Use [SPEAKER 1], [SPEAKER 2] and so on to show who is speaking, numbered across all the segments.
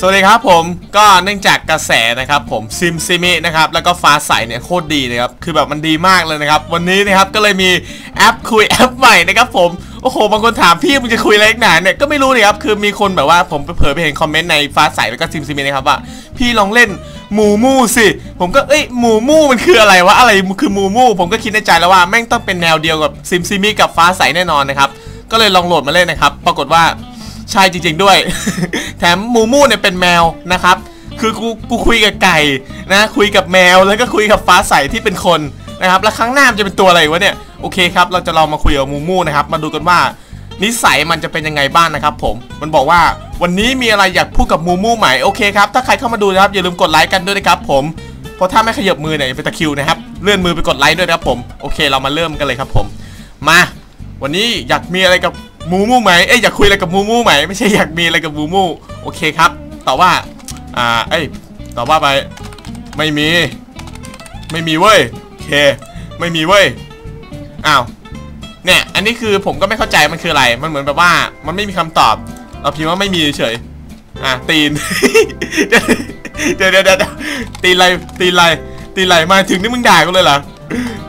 [SPEAKER 1] สวัสดีครับผมก็เนื่องจากกระแสนะครับผมซิมซิมินะครับแล้วก็ฟ้าใสเนี่ยโคตรดีนะครับคือแบบมันดีมากเลยนะครับ วันนี้นะครับก็เลยมีแอปคุยแอปใหม่นะครับผมโอ้โหบางคนถามพี่มึงจะคุยอะไรหนาเนี่ยก็ไม่รู้เลยครับคือมีคนแบบว่าผมไปเผยไปเห็นคอมเมนต์ในฟ้าใสแล้วก็ซิมซิมินะครับว่าพี่ลองเล่นหมูมู่สิ ผมก็เอ้ยหมูมู่มันคืออะไรวะอะไรคือหมูมู่ผมก็คิดในใจแล้วว่าแม่งต้องเป็นแนวเดียวกับซิมซิมิกับฟ้าใสแน่นอนนะครับก็เลยลองโหลดมาเล่นนะครับปรากฏว่า ใช่จริง ๆด้วย แถมมูมูเนี่ยเป็นแมวนะครับ คือกูกูคุยกับไก่นะคุยกับแมวแล้วก็คุยกับฟ้าใสที่เป็นคนนะครับแล้วครั้งหน้ามันจะเป็นตัวอะไรวะเนี่ยโอเคครับ เราจะลองมาคุยกับมูมูนะครับ มาดูกันว่านิสัยมันจะเป็นยังไงบ้างนะครับผม มันบอกว่าวันนี้มีอะไรอยากพูดกับมูมูใหม่โอเคครับ ถ้าใครเข้ามาดูนะครับอย่าลืมกดไลค์กันด้วยนะครับผม เพราะถ้าไม่ขยับมือเนี่ยเป็นตะคิวนะครับ เลื่อนมือไปกดไลค์ด้วยนะครับผม โอเคเรามาเริ่มกันเลยครับผม มา วันนี้อยากมีอะไรกับ มูมูไหมเอ้ยอยากคุยอะไรกับมูมูไหมไม่ใช่อยากมีอะไรกับมูมูโอเคครับตอบว่าอ่าเอ้ยตอบว่าไปไม่มี ไม่มีเว้ยโอเคไม่มีเว้ยอ้าวเนี่ยอันนี้คือผมก็ไม่เข้าใจมันคืออะไร มันเหมือนแบบว่ามันไม่มีคำตอบ เราพิมพ์ว่าไม่มีเฉยอะตีนเดี๋ยวเดี๋ยวเดี๋ยวตีนอะไรตีนอะไรตีนอะไรมาถึงนี่มึงด่ากูเลยเหรอ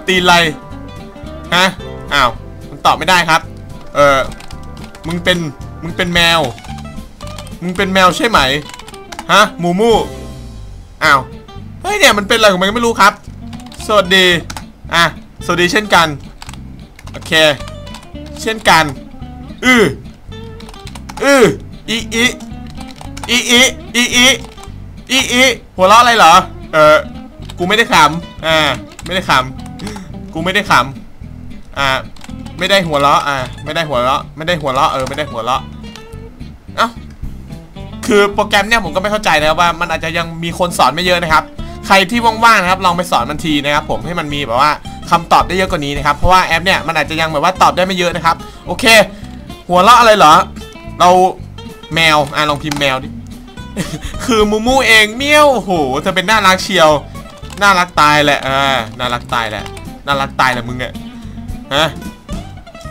[SPEAKER 1] ตีนอะไรฮะอ้าวมันตอบไม่ได้ครับ เออ มึงเป็น มึงเป็นแมว มึงเป็นแมวใช่ไหม ฮะ มูมู อ้าว เฮ้ยเนี่ยมันเป็นอะไรของมันก็ไม่รู้ครับ สวัสดี อะ สวัสดีเช่นกัน โอเค เช่นกัน อืออืออีอีอีอีอีอีอีอีหัวเราะอะไรเหรอ เออ กูไม่ได้ขำ อ่า ไม่ได้ขำ กูไม่ได้ขำ อ่า ไม่ได้หัวเราะอ่าไม่ได้หัวเราะไม่ได้หัวเราะเออไม่ได้หัวเราะเอ้าคือโปรแกรมเนี่ยผมก็ไม่เข้าใจนะครับว่ามันอาจจะยังมีคนสอนไม่เยอะนะครับ ใครที่ว่างๆนะครับลองไปสอนมันทีนะครับ ผมให้มันมีแบบว่าคำตอบได้เยอะกว่านี้นะครับเพราะว่าแอปเนี่ยมันอาจจะยังแบบว่าตอบได้ไม่เยอะนะครับ โอเค หัวเราะอะไรเหรอ เราแมวอะลองพิมพ์แมวดิคือมูมูเองเมียวโอ้โหเธอเป็นน่ารักเชียว น่ารักตายแหละอ่าน่ารักตายแหละน่ารักตายแหละมึงเนี่ยฮะ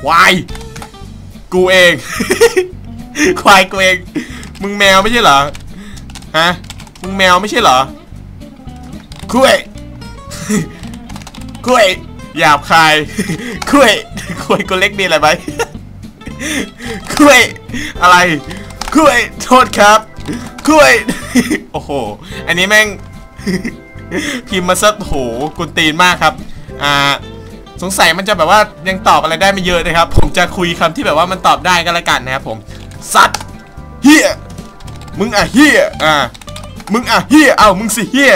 [SPEAKER 1] ควาย กูเอง ควายกูเอง มึงแมวไม่ใช่เหรอ ฮะ มึงแมวไม่ใช่เหรอคุยคุยหยาบคายคุยคุยกูเล็กดีอะไรไหมคุยอะไรคุยโทษครับคุยโอ้โห อันนี้แม่ง พิมพ์มาสักโหกุนตีนมากครับ อ่า สงสัยมันจะแบบว่ายังตอบอะไรได้ไม่เยอะนะครับ ผมจะคุยคำที่แบบว่ามันตอบได้ก็แล้วกันนะครับผมซัดเฮียมึงอะเฮียอ่ามึงอะเฮียเอ้ามึงสิเฮีย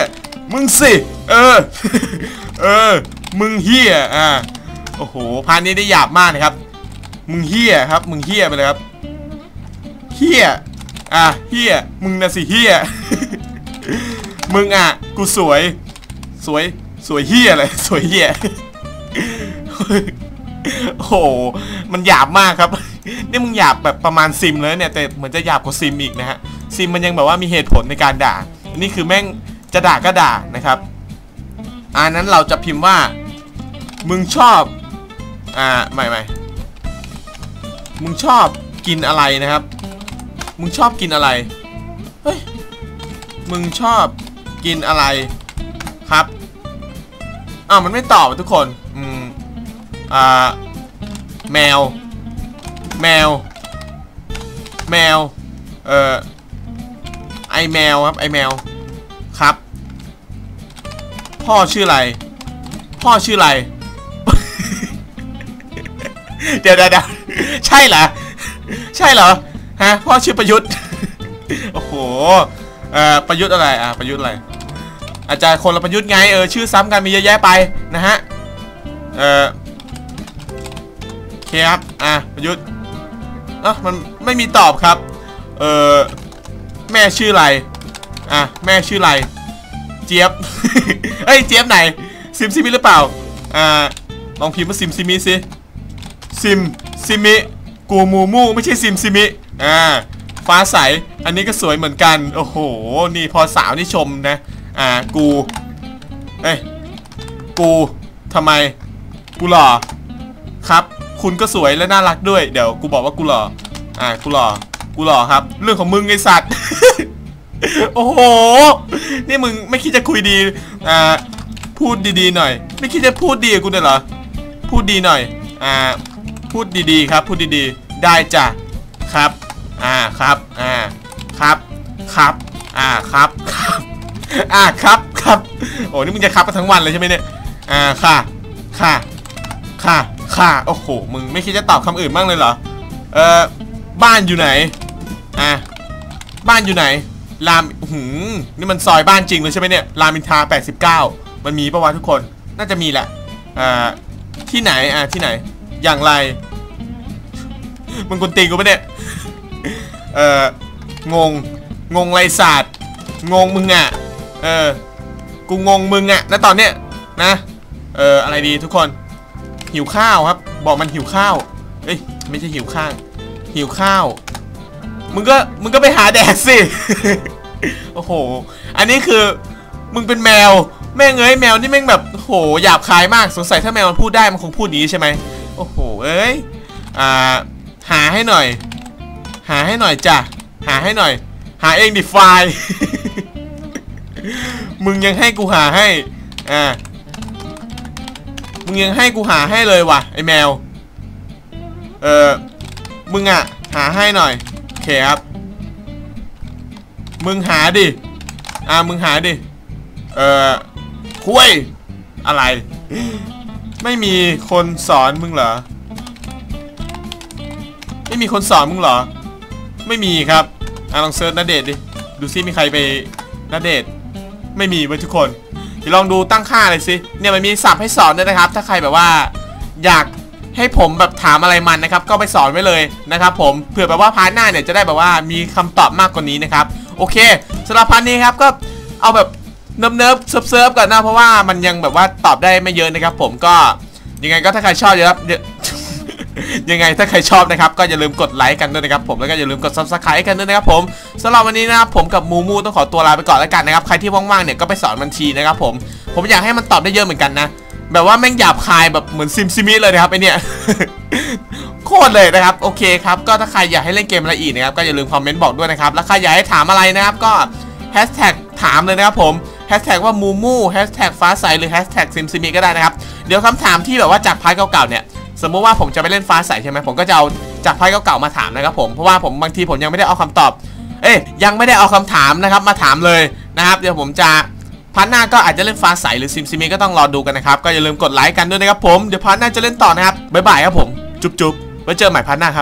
[SPEAKER 1] มึงสิ เออ เออ มึงเฮียอ่าโอ้โหพานนี้ได้หยาบมากนะครับ มึงเฮียครับ มึงเฮียไปเลยครับเฮียอะเฮียมึงนะสิเฮียมึงอะ กูสวย สวย สวยเฮียเลยสวยเฮีย โอ้โห มันหยาบมากครับ นี่มึงหยาบแบบประมาณซิมเลยเนี่ย แต่เหมือนจะหยาบกว่าซิมอีกนะฮะ ซิมมันยังแบบว่ามีเหตุผลในการด่านนี้คือแม่งจะด่าก็ด่านะครับ อันนั้นเราจะพิมพ์ว่า มึงชอบ อ่า ไม่ไม่มึงชอบกินอะไรนะครับ มึงชอบกินอะไร เฮ้ย มึงชอบกินอะไรครับ อ้าวมันไม่ตอบทุกคน อืม อ่าแมว แมว แมว เอ่อ ไอแมวครับ ไอแมว ครับ พ่อชื่ออะไร พ่อชื่ออะไรเดี๋ยวเดี๋ยวเดี๋ยวใช่เหรอ ใช่เหรอ ฮะ พ่อชื่อประยุทธ์ โอ้โห เอ่อ ประยุทธ์อะไร อะ ประยุทธ์อะไร อาจจะคนละประยุทธ์ไง เออ ชื่อซ้ำกันมีเยอะแยะไป นะฮะ เออโอ เคครับ อะประยุทธ์เอะมันไม่มีตอบครับ เออแม่ชื่ออะไร อะ แม่ชื่ออะไร เจี๊ยบ เอ้ย เจี๊ยบไหน ซิมซิมิหรือเปล่า อ่า ลองพิมพ์ว่าซิมซิมิสิซิมซิมิ กูมูมูไม่ใช่ซิมซิมิ อ่า ฟ้าใส อันนี้ก็สวยเหมือนกัน โอ้โห นี่พอสาวนี่ชมนะ อ่า กู เอ้ย กูทำไม กูหล่อ ครับ คุณก็สวยและน่ารักด้วย เดี๋ยวกูบอกว่ากูหล่อ อ่า กูหล่อ กูหล่อครับ เรื่องของมึงไอสัตว์ โอ้โห นี่มึงไม่คิดจะคุยดี อ่า พูดดีๆหน่อย ไม่คิดจะพูดดีกับกูเลยเหรอ พูดดีหน่อย อ่า พูดดีๆครับ พูดดีๆ ได้จ้ะ ครับ อ่า ครับ อ่า ครับ ครับ อ่า ครับ ครับ อ่า ครับ ครับ โอ้นี่มึงจะครับกันทั้งวันเลยใช่ไหมเนี่ย อ่า ค่ะ ค่ะ ค่ะ ค่ะ โอ้โห มึงไม่คิดจะตอบคำอื่นบ้างเลยเหรอ เออบ้านอยู่ไหน อะ บ้านอยู่ไหน รามหืมนี่มันซอยบ้านจริงเลยใช่ไหมเนี่ย รามอินทรา89 มันมีปะวะทุกคน น่าจะมีแหละ อ่า ที่ไหน อ่าที่ไหน อย่างไร มึงกวนตีกูปะเนี่ย เอองง งงไรศาสตร์ งงมึงอะ เออ กูงงมึงอะนะตอนเนี้ย นะ เออ อะไรดีทุกคน หิวข้าวครับ บอกมันหิวข้าว เอ้ยไม่ใช่หิวข้าง หิวข้าว มึงก็มึงก็ไปหาแดกสิ โอ้โห อันนี้คือมึงเป็นแมว แม่งเอ้ยแมวนี่แม่งแบบโอ้โหหยาบคายมากสงสัยถ้าแมวมันพูดได้มันคงพูดนี้ใช่ไหมโอ้โหเอ้ยอ่าหาให้หน่อย หาให้หน่อยจ้ะหาให้หน่อย หาเองดิไฟมึงยังให้กูหาให้อ่า มึงยังให้กูหาให้เลยว่ะไอแมว เออมึงอะหาให้หน่อยโอเคครับ มึงหาดิ อ่ามึงหาดิ เออคุยอะไร ไม่มีคนสอนมึงเหรอ ไม่มีคนสอนมึงเหรอ ไม่มีครับอะลองเซิร์ชนาเดทดิ ดูซิมีใครไปนาเดทไม่มีเว้ยทุกคน เดี๋ยวลองดูตั้งค่าเลยสิเนี่ยมันมีศัพท์ให้สอนด้วยนะครับ ถ้าใครแบบว่าอยากให้ผมแบบถามอะไรมันนะครับ ก็ไปสอนไว้เลยนะครับผมเผื่อแบบว่าพาร์ทหน้าเนี่ยจะได้แบบว่ามีคำตอบมากกว่านี้นะครับ โอเคสำหรับพาร์ทนี้ครับก็เอาแบบเนิบเนิบเซิร์ฟเซิร์ฟก่อนนะเพราะว่ามันยังแบบว่าตอบได้ไม่เยอะนะครับ ผมก็ยังไงก็ถ้าใครชอบอย่าลืม ยังไงถ้าใครชอบนะครับ ก็อย่าลืมกดไลค์กันด้วยนะครับผมแล้วก็อย่าลืมกด subscribe กันด้วยนะครับผมสำหรับวันนี้นะครับผมกับมูมูต้องขอตัวลาไปก่อนแล้วกันนะครับใครที่ว่างๆเนี่ยก็ไปสอนมันทีนะครับผมผมอยากให้มันตอบได้เยอะเหมือนกันนะแบบว่าแม่งหยาบคายแบบเหมือนซิมซิมิเลยนะครับไอเนี่ยโคตรเลยนะครับโอเคครับก็ถ้าใครอยากให้เล่นเกมอะไรอีกนะครับก็อย่าลืมคอมเมนต์บอกด้วยนะครับแล้วใครอยากให้ถามอะไรนะครับก็แฮชแท็กถามเลยนะครับผมแฮชแท็กว่ามูมูแฮชแท็กฟ้าใสหรือแฮชแท็กซิมซิมิก็ได้นะครับเดี๋ยวคำถามที่แบบว่าจากพาร์ทเก่าๆเนี่ย สมมุติว่าผมจะไปเล่นฟ้าใสใช่ไหมผมก็จะเอาจากไพ่เก่าๆมาถามนะครับผมเพราะว่าผมบางทีผมยังไม่ได้เอาคำตอบ เอ้ยยังไม่ได้เอาคำถามนะครับมาถามเลยนะครับเดี๋ยวผมจะพันหน้าก็อาจจะเล่นฟ้าใสหรือซิมซิมีก็ต้องรอดูกันนะครับก็อย่าลืมกดไลค์กันด้วยนะครับผมเดี๋ยวพันหน้าจะเล่นต่อนะครับบ๊ายบายครับผมจุ๊บๆไว้เจอใหม่พันหน้าครับ